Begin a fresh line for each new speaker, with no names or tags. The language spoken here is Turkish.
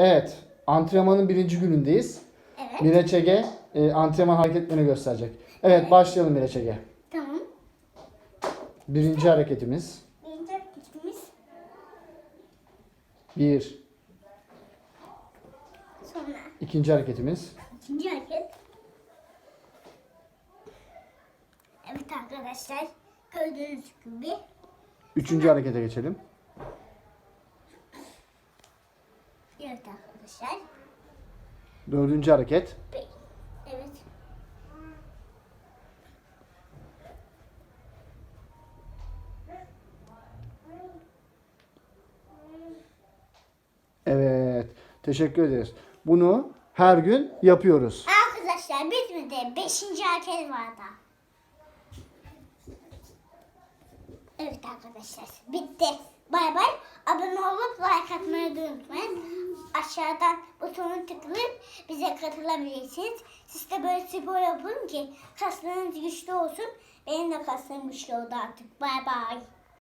Evet, antrenmanın birinci günündeyiz.
Evet.
Miraç Ege e, antrenman hareketlerini gösterecek. Evet, başlayalım Miraç Ege.
Tamam.
Birinci hareketimiz.
Birinci hareketimiz
Bir.
sonra
ikinci hareketimiz.
ikinci hareket. Evet arkadaşlar gördüğünüz gibi
Üçüncü harekete geçelim.
Evet arkadaşlar.
Dördüncü hareket.
Evet.
Evet, teşekkür ederiz. Bunu her gün yapıyoruz.
Arkadaşlar bitmedi. Beşinci hareket var da. Evet arkadaşlar bitti. Bay bay. Aşağıdan butonu tıklayıp bize katılabilirsiniz. Siz de böyle spor yapın ki kaslarınız güçlü olsun. Benim de kaslarım güçlü oldu artık. Bay bay.